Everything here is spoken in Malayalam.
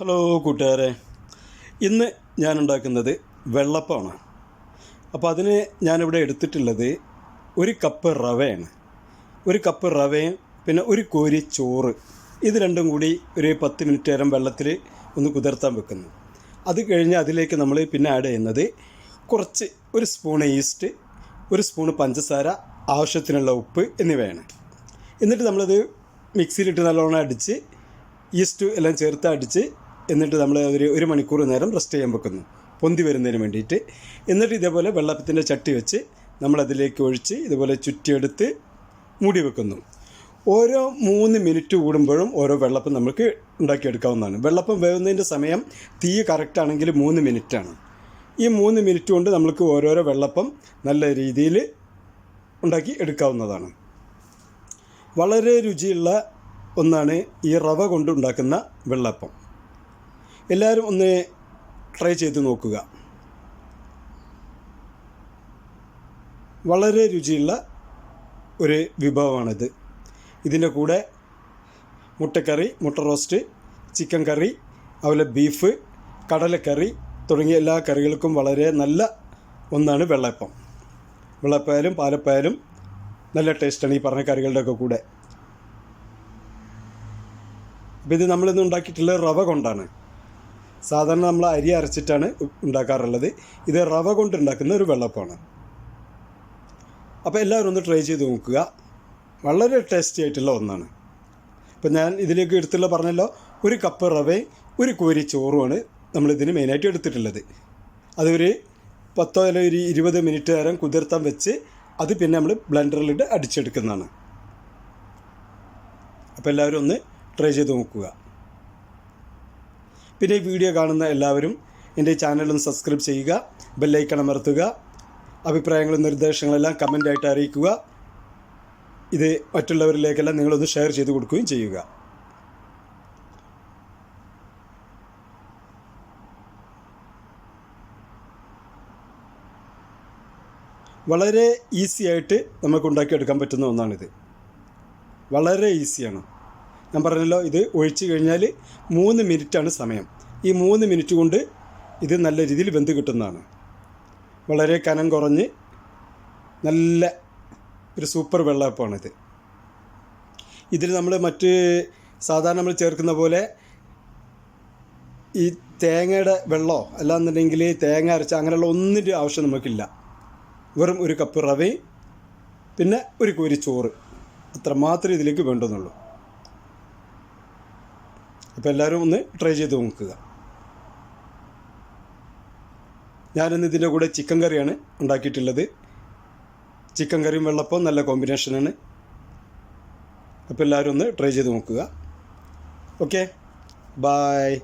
ഹലോ കൂട്ടുകാരെ. ഇന്ന് ഞാൻ ഉണ്ടാക്കുന്നത് വെള്ളപ്പമാണ് അപ്പോൾ അതിന് ഞാനിവിടെ എടുത്തിട്ടുള്ളത് ഒരു കപ്പ് റവയാണ്. ഒരു കപ്പ് റവയും പിന്നെ ഒരു കോരി ചോറ്. ഇത് രണ്ടും കൂടി ഒരു പത്ത് മിനിറ്റ് നേരം വെള്ളത്തിൽ ഒന്ന് കുതിർത്താൻ വെക്കുന്നു. അത് കഴിഞ്ഞ് അതിലേക്ക് നമ്മൾ പിന്നെ ആഡ് ചെയ്യുന്നത് കുറച്ച് ഒരു സ്പൂൺ ഈസ്റ്റ് ഒരു സ്പൂൺ പഞ്ചസാര ആവശ്യത്തിനുള്ള ഉപ്പ് എന്നിവയാണ്. എന്നിട്ട് നമ്മളത് മിക്സിയിലിട്ട് നല്ലോണം അടിച്ച് ഈസ്റ്റ് എല്ലാം ചേർത്ത് അടിച്ച് എന്നിട്ട് നമ്മൾ ഒരു ഒരു മണിക്കൂർ നേരം റെസ്റ്റ് ചെയ്യാൻ വെക്കുന്നു. പൊന്തി വരുന്നതിന് വേണ്ടിയിട്ട്. എന്നിട്ട് ഇതേപോലെ വെള്ളത്തിന്റെ ചട്ടി വെച്ച് നമ്മളതിലേക്ക് ഒഴിച്ച് ഇതുപോലെ ചുറ്റിയെടുത്ത് മൂടി വെക്കുന്നു. ഓരോ മൂന്ന് മിനിറ്റ് കൂടുമ്പോഴും ഓരോ വെള്ളപ്പം നമുക്ക് ഉണ്ടാക്കിയെടുക്കാവുന്നതാണ്. വെള്ളപ്പം വേവുന്നതിന്റെ സമയം തീ കറക്റ്റാണെങ്കിൽ മൂന്ന് മിനിറ്റാണ്. ഈ മൂന്ന് മിനിറ്റ് കൊണ്ട് നമുക്ക് ഓരോരോ വെള്ളപ്പം നല്ല രീതിയിൽ ഉണ്ടാക്കി എടുക്കാവുന്നതാണ്. വളരെ രുചിയുള്ള ഒന്നാണ് ഈ റവ കൊണ്ട് ഉണ്ടാക്കുന്ന വെള്ളപ്പം. എല്ലാവരും ഒന്ന് ട്രൈ ചെയ്ത് നോക്കുക. വളരെ രുചിയുള്ള ഒരു വിഭവമാണിത്. ഇതിന്റെ കൂടെ മുട്ടക്കറി മുട്ട റോസ്റ്റ് ചിക്കൻ കറി അതുപോലെ ബീഫ് കടലക്കറി തുടങ്ങിയ എല്ലാ കറികൾക്കും വളരെ നല്ല ഒന്നാണ് വെള്ളപ്പം വെള്ളപ്പായാലും പാലപ്പായാലും നല്ല ടേസ്റ്റാണ് ഈ പറഞ്ഞ കറികളുടെ ഒക്കെ കൂടെ. അപ്പോൾ ഇത് നമ്മളിന്ന് ഉണ്ടാക്കിയിട്ടുള്ള റവ കൊണ്ടാണ്. സാധാരണ നമ്മൾ അരി അരച്ചിട്ടാണ് ഉണ്ടാക്കാറുള്ളത്. ഇത് റവ കൊണ്ട് ഉണ്ടാക്കുന്ന ഒരു വെള്ളപ്പമാണ് അപ്പോൾ എല്ലാവരും ഒന്ന് ട്രൈ ചെയ്ത് നോക്കുക. വളരെ ടേസ്റ്റി ആയിട്ടുള്ള ഒന്നാണ്. ഇപ്പം ഞാൻ ഇതിലേക്ക് എടുത്തുള്ള പറഞ്ഞല്ലോ ഒരു കപ്പ് റവയും ഒരു കോരി ചോറുമാണ് നമ്മളിതിന് മെയിനായിട്ട് എടുത്തിട്ടുള്ളത്. അതൊരു പത്തോ അല്ലെങ്കിൽ ഒരു ഇരുപത് മിനിറ്റ് നേരം കുതിർത്താൻ വെച്ച് അത് പിന്നെ നമ്മൾ ബ്ലെൻഡറിലിട്ട് അടിച്ചെടുക്കുന്നതാണ്. അപ്പോൾ എല്ലാവരും ഒന്ന് ട്രൈ ചെയ്ത് നോക്കുക. പിന്നെ ഈ വീഡിയോ കാണുന്ന എല്ലാവരും എന്റെ ചാനലും സബ്സ്ക്രൈബ് ചെയ്യുക ബെല്ലൈക്കൺ അമർത്തുക അഭിപ്രായങ്ങളും നിർദ്ദേശങ്ങളെല്ലാം കമന്റായിട്ട് അറിയിക്കുക. ഇത് മറ്റുള്ളവരിലേക്കെല്ലാം നിങ്ങളൊന്ന് ഷെയർ ചെയ്ത് കൊടുക്കുകയും ചെയ്യുക. വളരെ ഈസി ആയിട്ട് നമുക്ക് ഉണ്ടാക്കിയെടുക്കാൻ പറ്റുന്ന ഒന്നാണിത്. വളരെ ഈസിയാണ് ഞാൻ പറഞ്ഞല്ലോ ഇത് ഒഴിച്ചു കഴിഞ്ഞാൽ മൂന്ന് മിനിറ്റാണ് സമയം. ഈ മൂന്ന് മിനിറ്റ് കൊണ്ട് ഇത് നല്ല രീതിയിൽ വെന്ത് കിട്ടുന്നതാണ്. വളരെ കനം കുറഞ്ഞ് നല്ല ഒരു സൂപ്പർ വെള്ളയപ്പമാണിത്. ഇതിൽ നമ്മൾ മറ്റ് സാധാരണ നമ്മൾ ചേർക്കുന്ന പോലെ ഈ തേങ്ങയുടെ വെള്ളമോ അല്ലാന്നുണ്ടെങ്കിൽ തേങ്ങ അരച്ച അങ്ങനെയുള്ള ഒന്നിന്റെ ആവശ്യം നമുക്കില്ല. വെറും ഒരു കപ്പ് റവയും പിന്നെ ഒരു കോരി ചോറ്. അത്ര ഇതിലേക്ക് വേണ്ടുന്നുള്ളൂ. അപ്പോൾ എല്ലാവരും ഒന്ന് ട്രൈ ചെയ്ത് നോക്കുക. ഞാനിന്ന് ഇതിന്റെ കൂടെ ചിക്കൻ കറിയാണ് ഉണ്ടാക്കിയിട്ടുള്ളത്. ചിക്കൻ കറിയും വെള്ളപ്പം നല്ല കോമ്പിനേഷനാണ് അപ്പോൾ എല്ലാവരും ഒന്ന് ട്രൈ ചെയ്ത് നോക്കുക. Okay bye